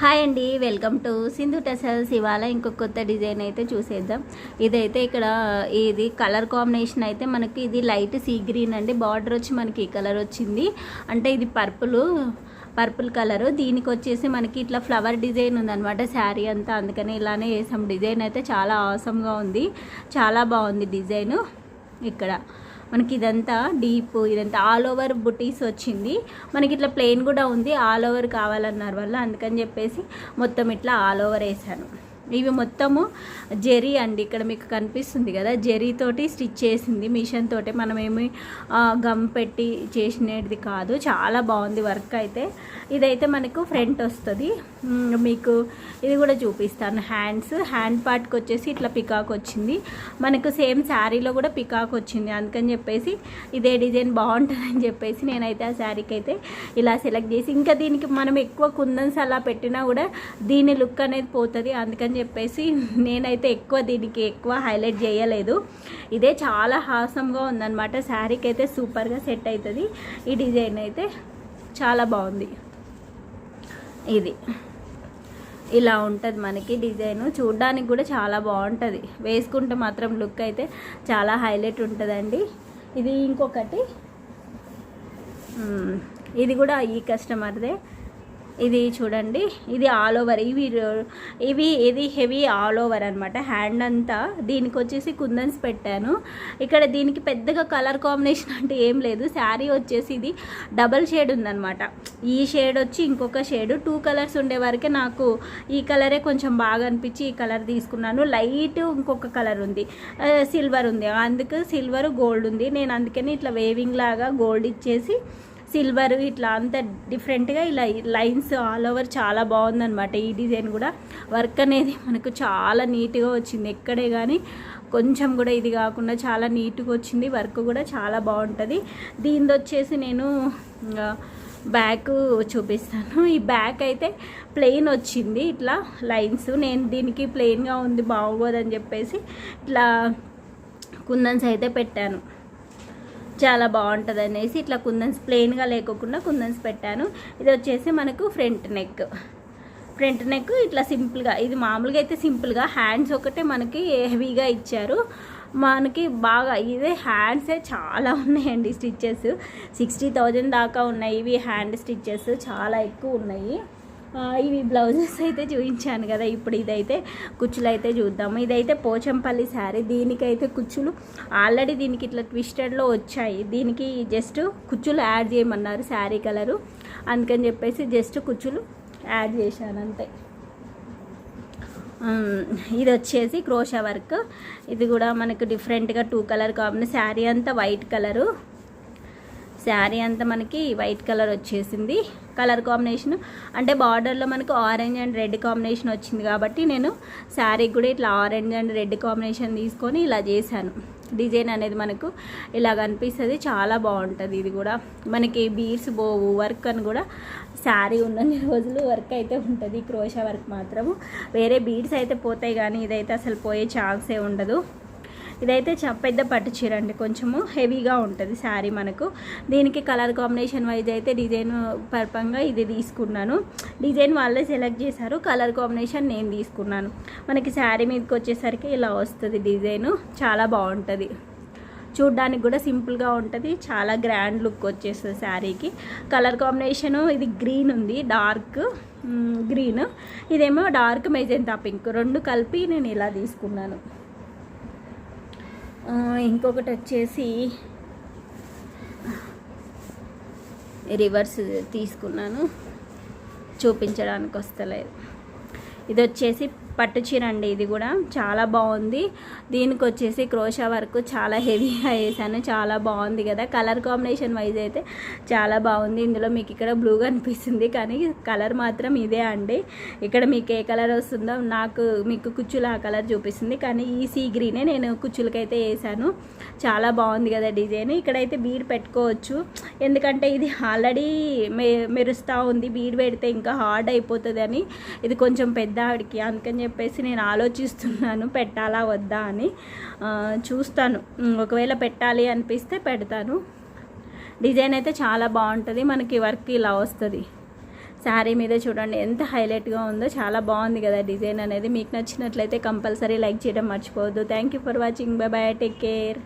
Hi అండి welcome to Sindhu tassels. ఇవాళ ఇంకొక కొత్త డిజైన్ అయితే చూసేద్దాం. ఇదైతే ఇక్కడ ఇది కలర్ కాంబినేషన్ అయితే మనకి ఇది లైట్ సీ గ్రీన్ అండి. బార్డర్ వచ్చి మనకి ఈ కలర్ వచ్చింది. అంటే ఇది పర్పుల్ పర్పుల్ కలర్. దీనికి వచ్చేసి మనకి ఇట్లా ఫ్లవర్ డిజైన్ ఉందనమాట శారీ అంతా. అందుకని ఇలానే వేసాం. డిజైన్ అయితే చాలా ఆసమ్గా ఉంది. చాలా బాగుంది డిజైను. ఇక్కడ మనకి ఇదంతా డీప్ ఇదంతా ఆల్ ఓవర్ బుటీస్ వచ్చింది. మనకి ఇట్లా ప్లెయిన్ కూడా ఉంది ఆల్ ఓవర్ కావాలన్నారు వల్ల అందుకని చెప్పేసి మొత్తం ఇట్లా ఆల్ ఓవర్ వేసాను. ఇవి మొత్తము జెరీ అండి. ఇక్కడ మీకు కనిపిస్తుంది కదా జెరీతోటి స్టిచ్ చేసింది మిషన్ తోటి మనం ఏమి గమ్ పెట్టి చేసినది కాదు. చాలా బాగుంది వర్క్ అయితే. ఇదైతే మనకు ఫ్రంట్ వస్తుంది. మీకు ఇది కూడా చూపిస్తాను. హ్యాండ్స్ హ్యాండ్ పార్ట్కి వచ్చేసి ఇట్లా పికాక్ వచ్చింది. మనకు సేమ్ శారీలో కూడా పికాక్ వచ్చింది. అందుకని చెప్పేసి ఇదే డిజైన్ బాగుంటుందని చెప్పేసి నేనైతే ఆ శారీకి అయితే ఇలా సెలెక్ట్ చేసి ఇంకా దీనికి మనం ఎక్కువ కుందన్స్ అలా పెట్టినా కూడా దీని లుక్ అనేది పోతుంది. అందుకని చెప్పేసి నేనైతే ఎక్కువ దీనికి ఎక్కువ హైలైట్ చేయలేదు. ఇదే చాలా హాసంగా ఉందన్నమాట. శారీకి అయితే సూపర్గా సెట్ అవుతుంది ఈ డిజైన్ అయితే చాలా బాగుంది. ఇది. ఇలా ఉంటుంది మనకి డిజైన్ చూడడానికి కూడా చాలా బాగుంటుంది. వేసుకుంటే మాత్రం లుక్ అయితే చాలా హైలైట్ ఉంటుందండి. ఇది ఇంకొకటి. ఇది కూడా ఈ కస్టమర్దే ఇది చూడండి ఇది ఆల్ ఓవర్ ఇవి ఇవి ఇది హెవీ ఆల్ ఓవర్ అనమాట హ్యాండ్ అంతా దీనికి వచ్చేసి కుందన్స్ పెట్టాను. ఇక్కడ దీనికి పెద్దగా కలర్ కాంబినేషన్ అంటే ఏం లేదు. శారీ వచ్చేసి ఇది డబల్ షేడ్ ఉందన్నమాట. ఈ షేడ్ వచ్చి ఇంకొక షేడ్ టూ కలర్స్ ఉండే వరకే నాకు ఈ కలరే కొంచెం బాగా అనిపించి ఈ కలర్ తీసుకున్నాను. లైట్ ఇంకొక కలర్ ఉంది. సిల్వర్ ఉంది. అందుకు సిల్వర్ గోల్డ్ ఉంది. నేను అందుకని ఇట్లా వేవింగ్ లాగా గోల్డ్ ఇచ్చేసి సిల్వర్ ఇట్లా అంత డిఫరెంట్గా ఇలా లైన్స్ ఆల్ ఓవర్ చాలా బాగుందనమాట ఈ డిజైన్ కూడా వర్క్ అనేది మనకు చాలా నీట్గా వచ్చింది. ఎక్కడే కానీ కొంచెం కూడా ఇది కాకుండా చాలా నీట్గా వచ్చింది. వర్క్ కూడా చాలా బాగుంటుంది. దీనిది వచ్చేసి నేను బ్యాక్ చూపిస్తాను. ఈ బ్యాక్ అయితే ప్లెయిన్ వచ్చింది. ఇట్లా లైన్స్ నేను దీనికి ప్లెయిన్గా ఉంది బాగోదని చెప్పేసి ఇట్లా కుందన్స్ అయితే పెట్టాను. చాలా బాగుంటుంది అనేసి ఇట్లా కుందన్స్ ప్లెయిన్గా లేకోకుండా కుందన్స్ పెట్టాను. ఇది వచ్చేసి మనకు ఫ్రంట్ నెక్. ఫ్రంట్ నెక్ ఇట్లా సింపుల్గా ఇది మామూలుగా అయితే సింపుల్గా హ్యాండ్స్ ఒకటే మనకి హెవీగా ఇచ్చారు. మనకి బాగా ఇదే హ్యాండ్సే చాలా ఉన్నాయండి స్టిచ్చెస్. సిక్స్టీ థౌజండ్ దాకా ఉన్నాయి ఇవి హ్యాండ్ స్టిచ్చెస్ చాలా ఎక్కువ ఉన్నాయి. ఇవి బ్లౌజెస్ అయితే చూపించాను కదా ఇప్పుడు ఇదైతే కుచ్చులు అయితే చూద్దాము. ఇదైతే పోచంపల్లి శారీ దీనికైతే కుచ్చులు ఆల్రెడీ దీనికి ఇట్లా ట్విస్టెడ్లో వచ్చాయి. దీనికి జస్ట్ కుచ్చులు యాడ్ చేయమన్నారు శారీ కలరు. అందుకని చెప్పేసి జస్ట్ కుచ్చులు యాడ్ చేశాను అంతే. ఇది వచ్చేసి క్రోషా వర్క్. ఇది కూడా మనకు డిఫరెంట్గా టూ కలర్ కాంబినేషన్. శారీ అంతా వైట్ కలరు శారీ అంతా మనకి వైట్ కలర్ వచ్చేసింది. కలర్ కాంబినేషన్ అంటే బార్డర్లో మనకు ఆరెంజ్ అండ్ రెడ్ కాంబినేషన్ వచ్చింది కాబట్టి నేను శారీకి కూడా ఇట్లా ఆరెంజ్ అండ్ రెడ్ కాంబినేషన్ తీసుకొని ఇలా చేశాను. డిజైన్ అనేది మనకు ఇలా కనిపిస్తుంది. చాలా బాగుంటుంది ఇది కూడా. మనకి బీర్స్ బోవు వర్క్ అని కూడా శారీ ఉన్నన్ని రోజులు వర్క్ అయితే ఉంటుంది. క్రోషా వర్క్ మాత్రము. వేరే బీడ్స్ అయితే పోతాయి కానీ ఇదైతే అసలు పోయే ఛాన్సే ఉండదు. ఇదైతే చ పెద్ద పట్టు చీర అండి. కొంచెము హెవీగా ఉంటుంది శారీ మనకు. దీనికి కలర్ కాంబినేషన్ వైజ్ అయితే డిజైన్ పర్పంగా ఇది తీసుకున్నాను. డిజైన్ వాళ్ళే సెలెక్ట్ చేశారు. కలర్ కాంబినేషన్ నేను తీసుకున్నాను. మనకి శారీ మీదకి వచ్చేసరికి ఇలా వస్తుంది డిజైన్. చాలా బాగుంటుంది. చూడ్డానికి కూడా సింపుల్గా ఉంటుంది. చాలా గ్రాండ్ లుక్ వచ్చేస్తుంది శారీకి. కలర్ కాంబినేషను ఇది గ్రీన్ ఉంది. Dark green. ఇదేమో డార్క్ మెజెంతా పింక్. రెండు కలిపి నేను ఇలా తీసుకున్నాను. ఇంకొకటి వచ్చేసి రివర్స్ తీసుకున్నాను. చూపించడానికి వస్తలేదు. ఇది వచ్చేసి పట్టు చీర అండి ఇది కూడా. చాలా బాగుంది. దీనికి వచ్చేసి క్రోషా వర్క్ చాలా హెవీగా వేసాను చాలా బాగుంది కదా. కలర్ కాంబినేషన్ వైజ్ అయితే చాలా బాగుంది. ఇందులో మీకు ఇక్కడ బ్లూ కనిపిస్తుంది. కానీ కలర్ మాత్రం ఇదే అండి. ఇక్కడ మీకు ఏ కలర్ వస్తుందో నాకు మీకు కుచ్చులు ఆ కలర్ చూపిస్తుంది. కానీ ఈ సీ గ్రీనే నేను కుచ్చులకైతే వేసాను చాలా బాగుంది కదా డిజైన్. ఇక్కడైతే బీడ్ పెట్టుకోవచ్చు. ఎందుకంటే ఇది ఆల్రెడీ మె మెరుస్తూ ఉంది. బీడ్ పెడితే ఇంకా హార్డ్ అయిపోతుంది అని ఇది కొంచెం పెద్ద ఆవిడకి. అందుకని చెప్పేసి నేను ఆలోచిస్తున్నాను పెట్టాలా వద్దా అని. చూస్తాను. ఒకవేళ పెట్టాలి అనిపిస్తే పెడతాను. డిజైన్ అయితే చాలా బాగుంటుంది మనకి వర్క్ ఇలా వస్తుంది. శారీ మీద చూడండి ఎంత హైలైట్గా ఉందో చాలా బాగుంది కదా డిజైన్ అనేది. మీకు నచ్చినట్లయితే కంపల్సరీ లైక్ చేయడం మర్చిపోవద్దు. Thank you for watching bye bye take care